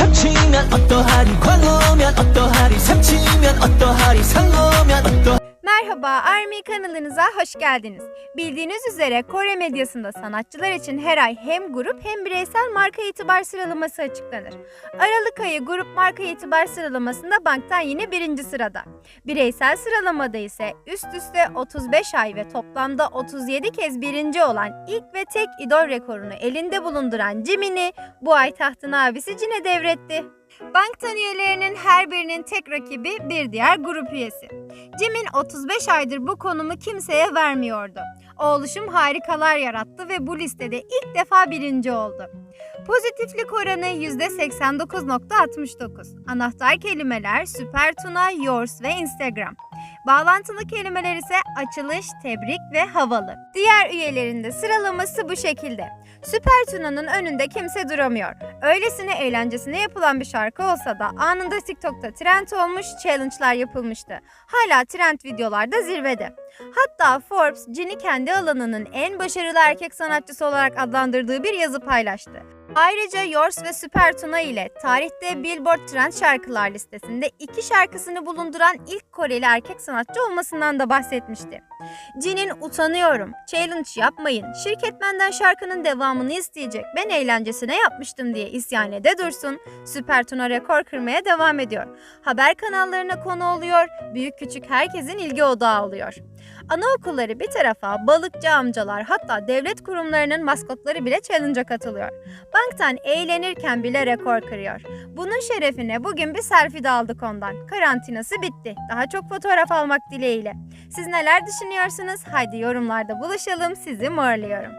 삼치면 어떠하리 광어면 어떠하리 삼치면 어떠하리 어떠 Merhaba Army kanalınıza hoş geldiniz. Bildiğiniz üzere Kore medyasında sanatçılar için her ay hem grup hem bireysel marka itibar sıralaması açıklanır. Aralık ayı grup marka itibar sıralamasında Banktan yine birinci sırada. Bireysel sıralamada ise üst üste 35 ay ve toplamda 37 kez birinci olan ilk ve tek idol rekorunu elinde bulunduran Jimin'i bu ay tahtın abisi Jin'e devretti. Banktan üyelerinin her birinin tek rakibi bir diğer grup üyesi. Cem'in 35 aydır bu konumu kimseye vermiyordu. O oluşum harikalar yarattı ve bu listede ilk defa birinci oldu. Pozitiflik oranı %89.69. Anahtar kelimeler Süper Tuna, Yours ve Instagram. Bağlantılı kelimeler ise açılış, tebrik ve havalı. Diğer üyelerin de sıralaması bu şekilde. Süper Tuna'nın önünde kimse duramıyor. Öylesine eğlencesine yapılan bir şarkı olsa da anında TikTok'ta trend olmuş, challenge'lar yapılmıştı. Hala trend videolarda zirvede. Hatta Forbes, Jin'i kendi alanının en başarılı erkek sanatçısı olarak adlandırdığı bir yazı paylaştı. Ayrıca Yours ve Süper Tuna ile tarihte Billboard Trend Şarkılar listesinde iki şarkısını bulunduran ilk Koreli erkek sanatçı olmasından da bahsetmişti. Jin'in utanıyorum, challenge yapmayın, şirket benden şarkının devamını isteyecek, ben eğlencesine yapmıştım diye isyan ede dursun. Süper Tuna rekor kırmaya devam ediyor. Haber kanallarına konu oluyor, büyük küçük herkesin ilgi odağı oluyor. Anaokulları bir tarafa, balıkçı amcalar hatta devlet kurumlarının maskotları bile challenge'a katılıyor. Banktan eğlenirken bile rekor kırıyor. Bunun şerefine bugün bir selfie de aldık ondan. Karantinası bitti. Daha çok fotoğraf almak dileğiyle. Siz neler düşünüyorsunuz? Haydi yorumlarda buluşalım. Sizi morluyorum.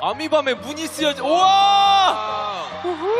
Amiba me bu nisi... Oha! Uhu!